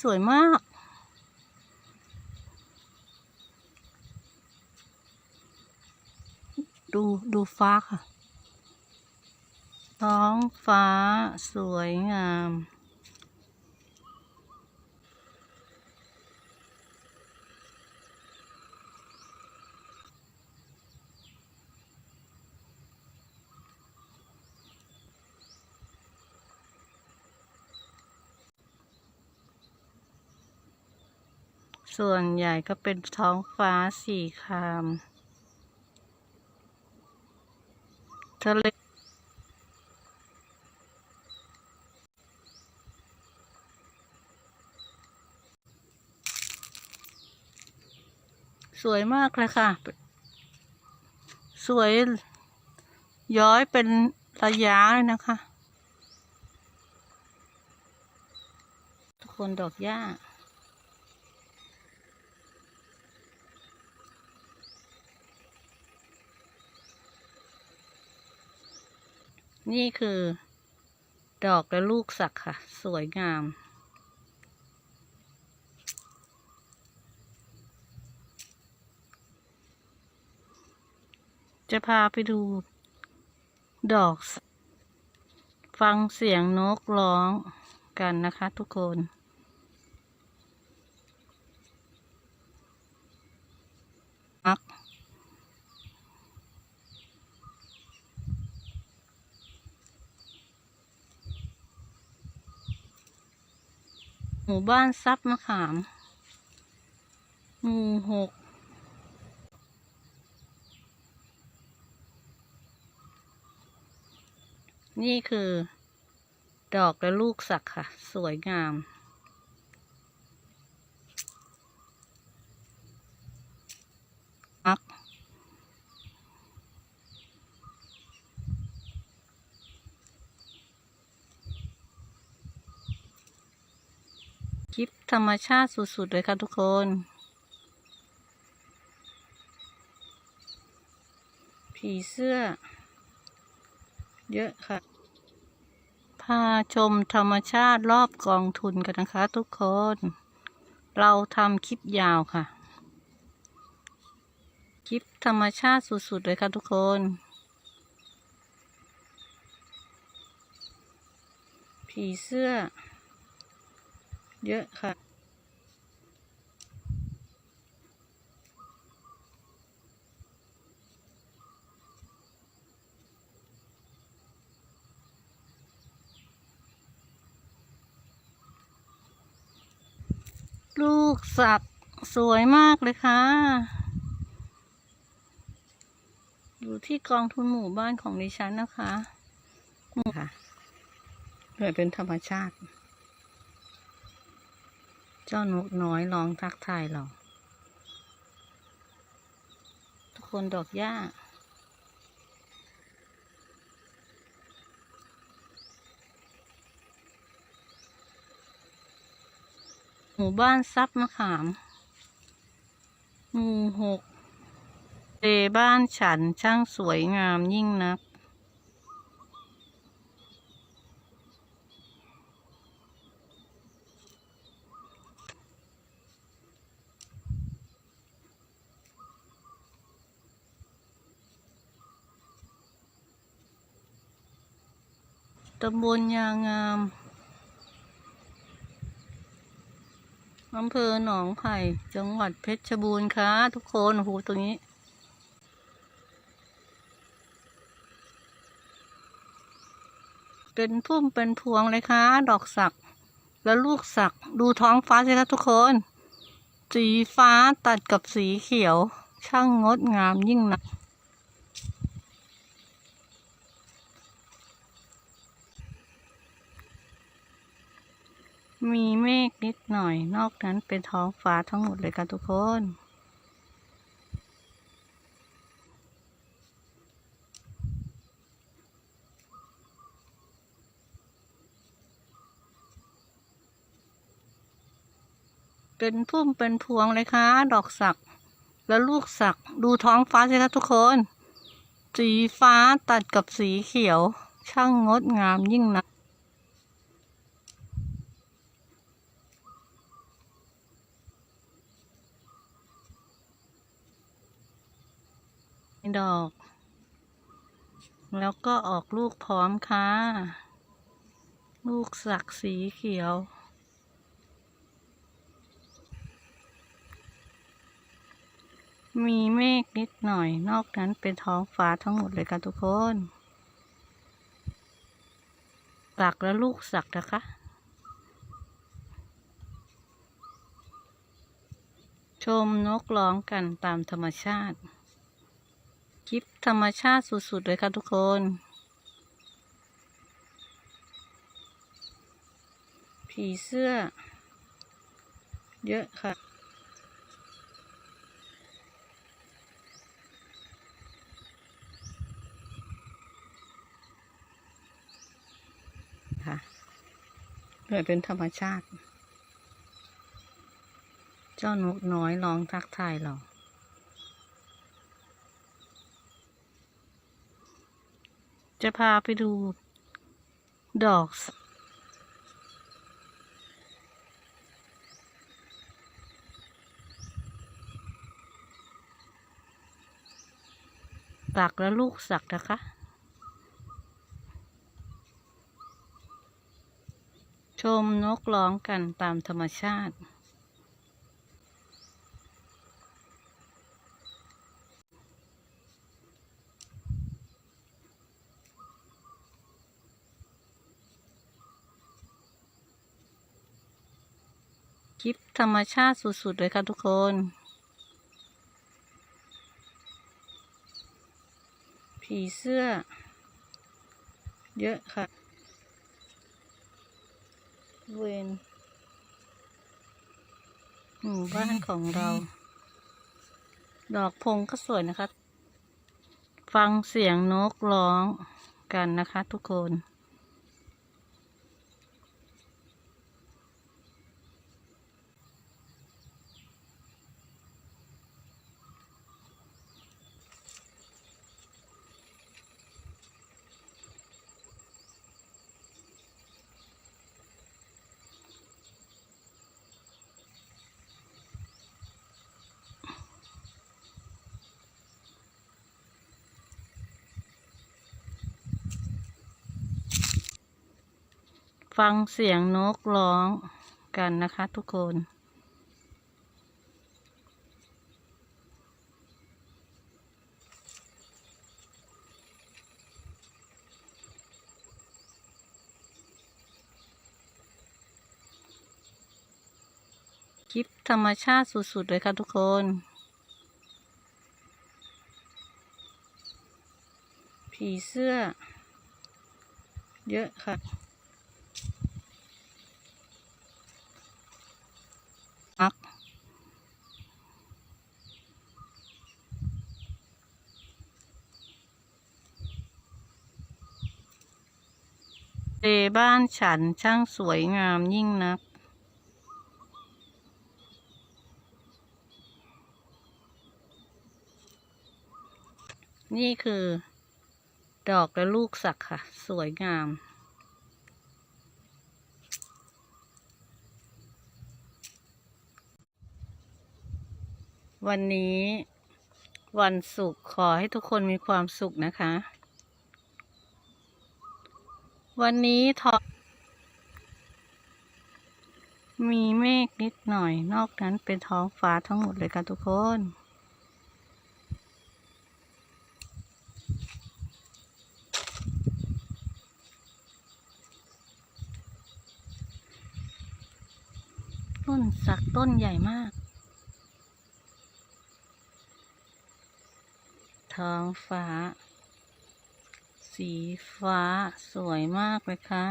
สวยมาก ดูดูฟ้าค่ะ ท้องฟ้าสวยงาม ส่วนใหญ่ก็เป็นท้องฟ้าสีครามทะเลสวยมากเลยค่ะ สวยย้อยเป็นระยะเลยนะคะ ทุกคนดอกหญ้า นี่คือ ดอกและลูกสักค่ะ สวยงาม จะพาไปดู ดอก ฟังเสียงนกร้องกันนะคะทุกคน หมู่บ้านซับมะขาม หมู่หกนี่คือ ดอกและลูกสักค่ะ สวยงาม คลิปธรรมชาติสุดๆเลยค่ะทุกคน ผีเสื้อ เยอะค่ะ พาชมธรรมชาติรอบกองทุนกันนะคะทุกคน เราทำคลิปยาวค่ะ คลิปธรรมชาติสุดๆเลยค่ะทุกคนผีเสื้อ เยอะค่ะ ลูกสักสวยมากเลยค่ะ อยู่ที่กองทุนหมู่บ้านของดิฉันนะคะนี่ค่ะเลยเป็นธรรมชาติ เจ้านกน้อยร้องทักทายเรา ทุกคนดอกหญ้า หมู่บ้านซับมะขาม หมู่หกเตบ้านฉันช่างสวยงามยิ่งนัก ตำบลยางามอำเภอหนองไผ่จังหวัดเพชรบูรณ์ค่ะทุกคนโอ้โหตรงนี้เป็นพุ่มเป็นพวงเลยค่ะดอกสัก แล้วลูกสัก ดูท้องฟ้าสิคะทุกคน สีฟ้าตัดกับสีเขียว ช่างงดงามยิ่งนัก มีเมฆนิดหน่อย นอกนั้นเป็นท้องฟ้าทั้งหมดเลยค่ะทุกคน เป็นพุ่มเป็นพวงเลยค่ะ ดอกสัก แล้วลูกสัก ดูท้องฟ้าสิคะทุกคน สีฟ้าตัดกับสีเขียว ช่างงดงามยิ่งนัก ดอก แล้วก็ออกลูกพร้อมค่ะ ลูกสักสีเขียวมีเมฆนิดหน่อย นอกนั้นเป็นท้องฟ้าทั้งหมดเลยค่ะทุกคนสักแล้วลูกสักนะคะ ชมนกร้องกันตามธรรมชาติ คลิปธรรมชาติสุด ๆ เลยค่ะทุกคน ผีเสื้อ เยอะค่ะ ค่ะเลยเป็นธรรมชาติ เจ้านกน้อยร้องทักทายเรา จะพาไปดูดอก สักแล้วลูกสักนะคะ ชมนกร้องกันตามธรรมชาติ ธรรมชาติสุดๆเลยค่ะทุกคน ผีเสื้อ เยอะค่ะ เวนหมู่บ้านของเรา ดอกพงก็สวยนะคะ ฟังเสียงนกร้องกันนะคะทุกคน ฟังเสียงนกร้องกันนะคะทุกคน คลิปธรรมชาติสุด ๆ เลยค่ะทุกคนผีเสื้อ เยอะค่ะ เตบ้านฉันช่างสวยงามยิ่งนัก นี่คือ ดอกและลูกสักค่ะ สวยงาม วันนี้วันศุกร์ขอให้ทุกคนมีความสุขนะคะ วันนี้ทอมีเมฆนิดหน่อย นอกนั้นเป็นท้องฟ้าทั้งหมดเลยค่ะทุกคน ต้นสักต้นใหญ่มาก ท้องฟ้า สีฟ้าสวยมากเลยค่ะ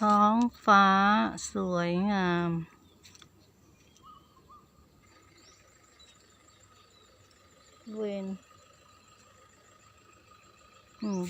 ท้องฟ้าสวยงามเวนหืม